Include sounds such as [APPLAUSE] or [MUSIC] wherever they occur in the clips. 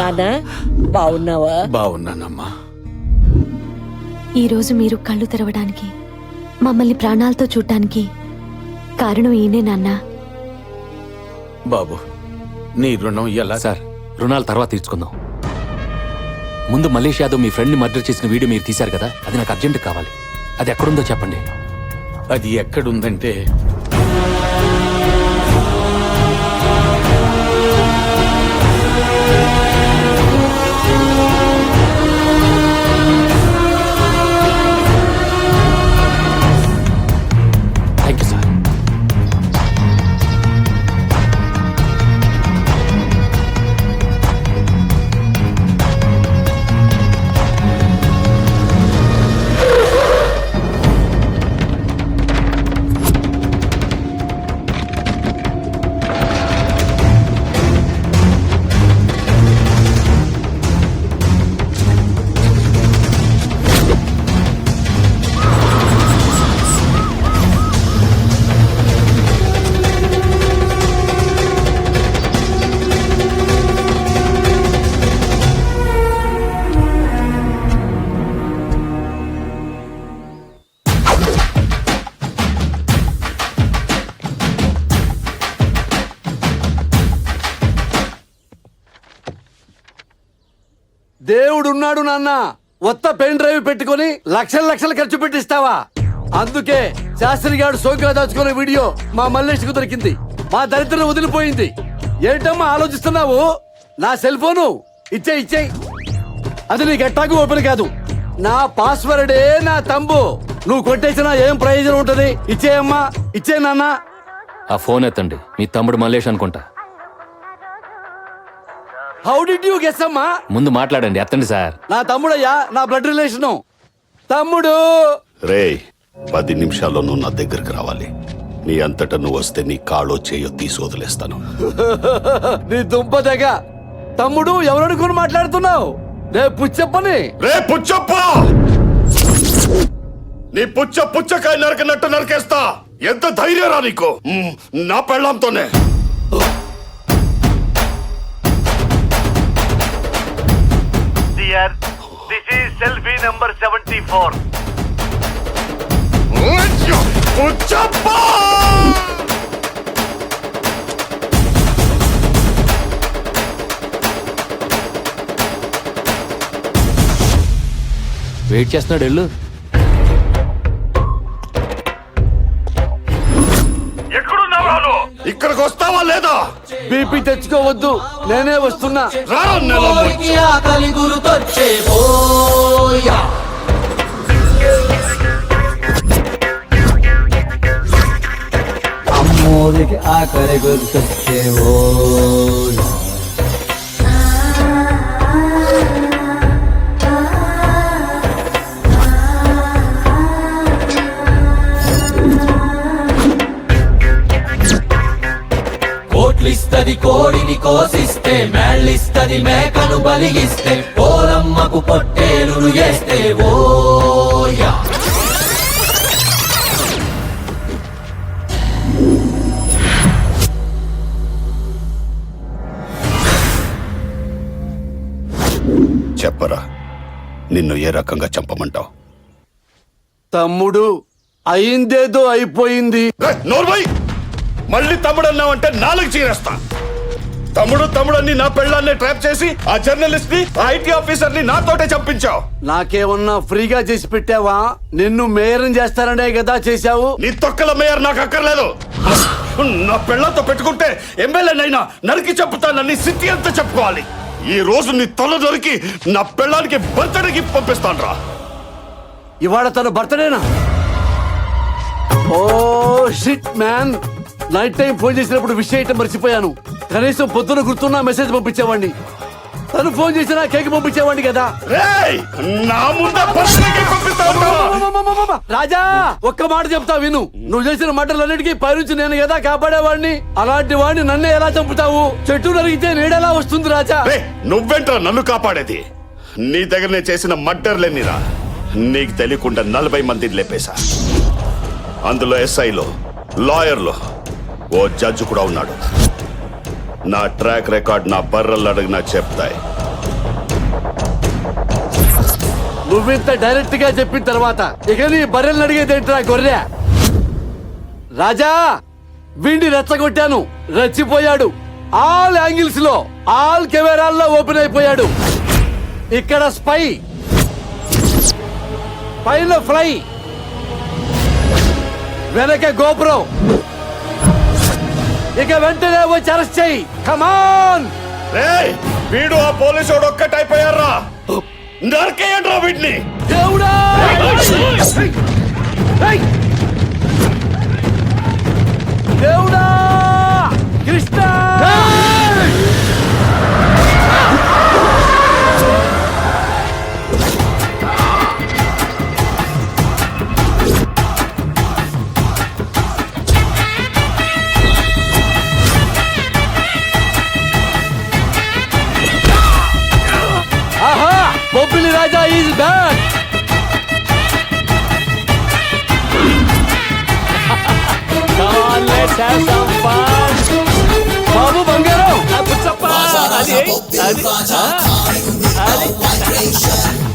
నానా? బాగున్నావా? బాగున్నానమ్మా. ఈ రోజు మీరు కళ్ళు తెరవడానికి మమ్మల్ని ప్రాణాలతో చూడటానికి కారణం ఈయనే నాన్న. బాబు నీ రుణం ఎలా? సార్ రుణాలు తర్వాత తీర్చుకుందాం. ముందు మలేష్ యాదవ్ మీ ఫ్రెండ్ని మర్డర్ చేసిన వీడియో మీరు తీశారు కదా అది నాకు అర్జెంట్ కావాలి. అది ఎక్కడుందో చెప్పండి. అది ఎక్కడుందంటే దేవుడున్నాడు నాన్న. కొత్త పెన్ డ్రైవ్ పెట్టుకొని లక్షల లక్షలు ఖర్చు పెట్టిస్తావా? అందుకే శాస్త్రి గారు సోగ్గా దాచుకునే వీడియో మా మల్లేష్కు దొరికింది. మా దరిద్రం వదిలిపోయింది. ఏంటమ్మా ఆలోచిస్తున్నావు? నా సెల్ ఫోను? ఇచ్చే ఇచ్చే. అది నీకు ఎట్టాకు ఓపెన్ కాదు. నా పాస్వర్డే నా తంబు. నువ్వు కొట్టేసినా ఏం ప్రయోజనం ఉంటది? ఇచ్చేయమ్మా ఇచ్చే నాన్న. ఆ ఫోన్ ఎత్తండి. మీ తమ్ముడు మల్లేష్ అనుకుంటా. హౌ డిడ్ యూ గెస్ అమ్మా? ముందు మాట్లాడండి ఎత్తండి సార్. నా తమ్ముడయ్యా నా బ్లడ్ రిలేషను తమ్ముడు! రేయ్ పది నిమిషాల్లో నువ్వు నా దగ్గరికి రావాలి. నీ అంతటా నువ్వు వస్తే నీ కాళ్ళో చేయో తీసి వదిలేస్తాను. [LAUGHS] నీ దుంప తెగ. తమ్ముడు ఎవరనుకుని మాట్లాడుతున్నావు? నే పుచ్చప్పని. రే పుచ్చప్ప! నీ పుచ్చ పుచ్చకాయ నరకనట్టు నరికేస్తా. ఎంత ధైర్యరా నీకు? మ్, నా పెళ్ళాంతోనే. Selfie number seventy four. Wait చేస్తున్నాడు ఎల్లు. ఇక్కడికి వస్తావా లేదా? బీపీ తెచ్చుకోవద్దు. నేనే వస్తున్నా. రా నెల ముందు. అమ్మోదికి ఆకలి కోట్లిస్తది కోడిని కోసిస్తే మేళ్ళిస్తది మేకను బలిగిస్తే పోలమ్మకు పొట్టేలును చేస్తే ఓయా చెప్పరా నిన్ను ఏ రకంగా చంపమంటావు? తమ్ముడు అయిందేదో అయిపోయింది. నోర్మై మళ్ళీ తమ్ముడు అన్నావంటే నాలుగు చీరేస్తా. తమ్ముడు తమ్ముడని నా పెళ్ళాన్ని ట్రాప్ చేసి ఆ జర్నలిస్ట్ని ఐటీ ఆఫీసర్ని నాతోటే చంపించావు. నాకేమన్నా ఫ్రీగా చేసి పెట్టావా? నిన్ను మేయరం చేస్తారనే కదా చేశావు. నీ తొక్కల మేయర్ నాకు అక్కర్లేదు. నా పెళ్ళంతో పెట్టుకుంటే ఎమ్మెల్యేనైనా నరికి చెప్పుతానని సిద్ధి అంతా చెప్పుకోవాలి. ఈ రోజు నీ తల దొరికి నా పెళ్ళానికి బర్త్డేకి పంపిస్తాను రా ఇవాళ తన బర్త్డేనా? ఓ shit man night time phone చేసినప్పుడు విషయం చేయటం మర్చిపోయాను. కనీసం పొద్దున గుర్తున్నా మెసేజ్ పంపించేవాడిని. తను ఫోన్ చేసినా కేక్ పంపించేవాడిని కదా. ముందే! రాజా ఒక్క మాట చెప్తా విను. నువ్వు చేసిన మంటలన్నిటికీ పైనుంచి నేను కదా కాపాడేవాడిని? అలాంటి వాడిని నన్నే ఎలా చంపుతావు? చెట్టు నరిగితే నీడెలా వస్తుంది రాజా? నువ్వేంట్రా నన్ను కాపాడేది? నీ దగ్గర నేను చేసిన మర్డర్లేనిరా నీకు తెలియకుండా నలభై మందిని లేపేశా. అందులో ఎస్ఐలో లాయర్లు. ఓ జడ్జి కూడా ఉన్నాడు. నా ట్రాక్ రికార్డ్ నా బర్రలు అడిగినా చెప్తాయి. నువ్వింత డైరెక్ట్గా చెప్పిన తర్వాత ఇక నీ బర్రెలు రా గొర్రె? రాజా విండి రెచ్చగొట్టాను. రెచ్చిపోయాడు. ఆల్ యాంగిల్స్లో ఆల్ కెమెరాల్లో ఓపెన్ అయిపోయాడు. ఇక్కడ స్పై. పైన ఫ్లై. వెనక గోపురం. ఇక వెంటనే వచ్చి అరెస్ట్ చేయి. కమాన్ రేయ్ వీడు ఆ పోలీసు ఒక్కటైపోయారా నరికేయండ్రా వీడిని. దేవుడా! ఏయ్! దేవుడా రాజా ఈజ్ బ్యాక్ బాబు బంగారం. He's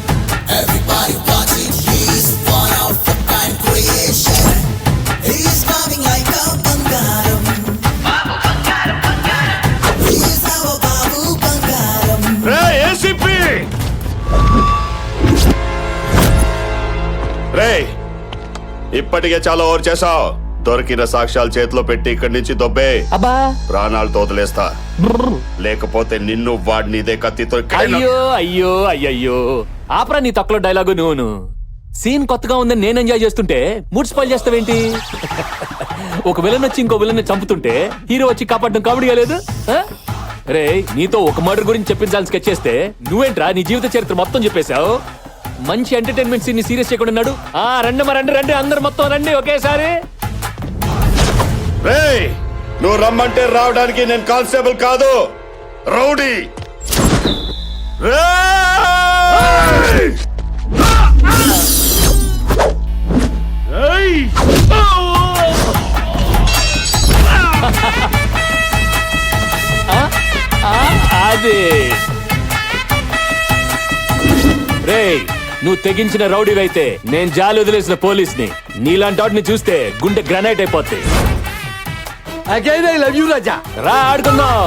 ఇప్పటికే చాలా ఓవర్ చేసావు దొరికిన సాక్ష్యాలు చేతిలో పెట్టి ఇక్కడి నుంచి దొబ్బే. అబ్బా. ప్రాణాలతో వదిలేస్తా. లేకపోతే నిన్ను వాడిని ఇదే కత్తితో అయ్యో అయ్యో అయ్యయ్యో. ఆపరా నీ తక్కువ డైలాగు నువ్వును సీన్ కొత్తగా ఉందని నేను ఎంజాయ్ చేస్తుంటే మూడ్ స్పాయిల్ చేస్తావేంటి? ఒక విలన్ వచ్చి ఇంకో విలన్ చంపుతుంటే హీరో వచ్చి కాపాడడం కామెడీగా లేదు? రే నీతో ఒక మర్డర్ గురించి చెప్పించాలని స్కెచ్ చేస్తే నువ్వేంట్రా నీ జీవిత చరిత్ర మొత్తం చెప్పేశావు? మంచి ఎంటర్టైన్మెంట్ సీన్ సీరియస్ చేయకుండా ఉన్నాడు. ఆ రండి మరి రండి రండి అందరు మొత్తం రండి ఒకేసారి. రేయ్ నువ్వు రమ్మంటే రావడానికి నేను కానిస్టేబుల్ కాదు. రౌడీ. రేయ్! ఏయ్! అది. రేయ్ నువ్వు తెగించిన రౌడీవైతే నేను జాలి వదిలేసిన పోలీస్ని. నీలాంటి వాటిని చూస్తే గుండె గ్రనైట్ అయిపోద్ది. Again I love you Raja రా ఆడుకుందాం.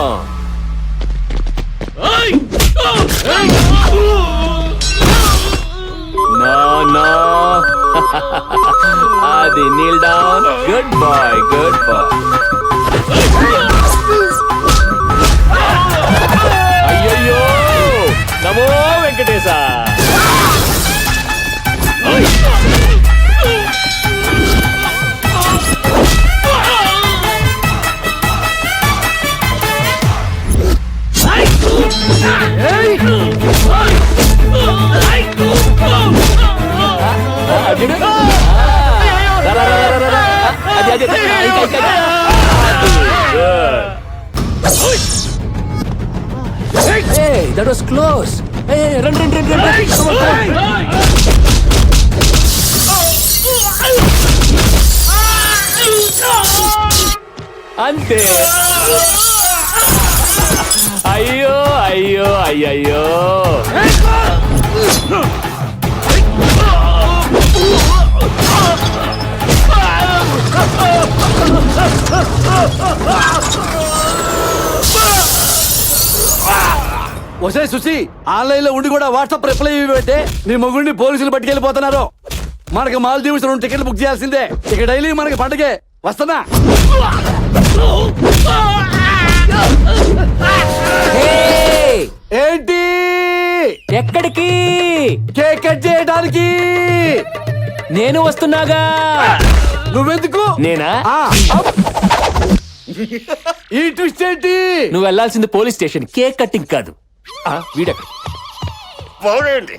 No no. అది kneel down good boy good boy అయ్యయ్యో! నమో Venkatesha. Hey, that was close. Hey, hey, run, run, run, run, run. Come on, come on. అంతే అయ్యో అయ్యో అయ్యయ్యో ఒసే సుసి ఆన్లైన్లో ఉండి కూడా వాట్సాప్ రిప్లై ఇవ్వంటే నీ మొగుడిని పోలీసులు పట్టుకెళ్ళిపోతున్నారు. మనకి మాల్దీవ్స్ రెండు టికెట్లు బుక్ చేయాల్సిందే. ఇక డైలీ మనకి పండగే. వస్తున్నా? ఏంటి? ఎక్కడికి? కేక్ కట్ చేయడానికి. నేను వస్తున్నాగా. నువ్వెందుకు? నేనా. ఈ ట్విస్ట్ ఏంటి? నువ్వు వెళ్ళాల్సింది పోలీస్ స్టేషన్. కేక్ కట్టింగ్ కాదు. వీడెక్కడ పోనీయండి.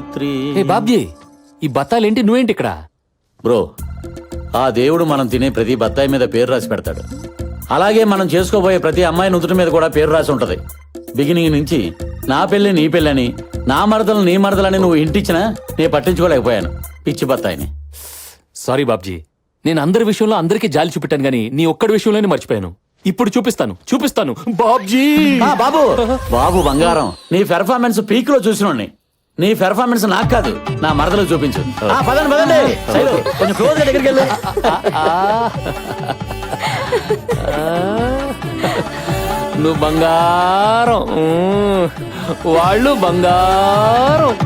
రాత్రి ఏ బాబ్జీ ఈ బత్తాలేంటి? నువ్వేంటి ఇక్కడ? బ్రో ఆ దేవుడు మనం తినే ప్రతి బత్తాయి మీద పేరు రాసి పెడతాడు. అలాగే మనం చేసుకోబోయే ప్రతి అమ్మాయి నుదుటి మీద కూడా పేరు రాసి ఉంటది. బిగినింగ్ నుంచి నా పెళ్ళి నీ పెళ్ళని నా మరదలు నీ మరదలని నువ్వు ఇంటిచ్చినా నేను పట్టించుకోలేకపోయాను పిచ్చి బత్తాయిని. సారీ బాబ్జీ నేను అందరి విషయంలో అందరికీ జాలి చూపెట్టాను గానీ నీ ఒక్కడి విషయంలోనే మర్చిపోయాను. ఇప్పుడు చూపిస్తాను చూపిస్తాను. బాబ్జీ! ఆ, బాబు! బాబు బంగారం నీ పెర్ఫార్మెన్స్ పీక్లో చూసినోడిని. నీ పెర్ఫార్మెన్స్ నాకు కాదు నా మరదలు చూపించు. ఆ, పదండి పదండి. శైలు, కొంచెం క్లోజ్గా దగ్గరికి వెళ్ళు. నువ్వు బంగారం. వాళ్ళు బంగారం.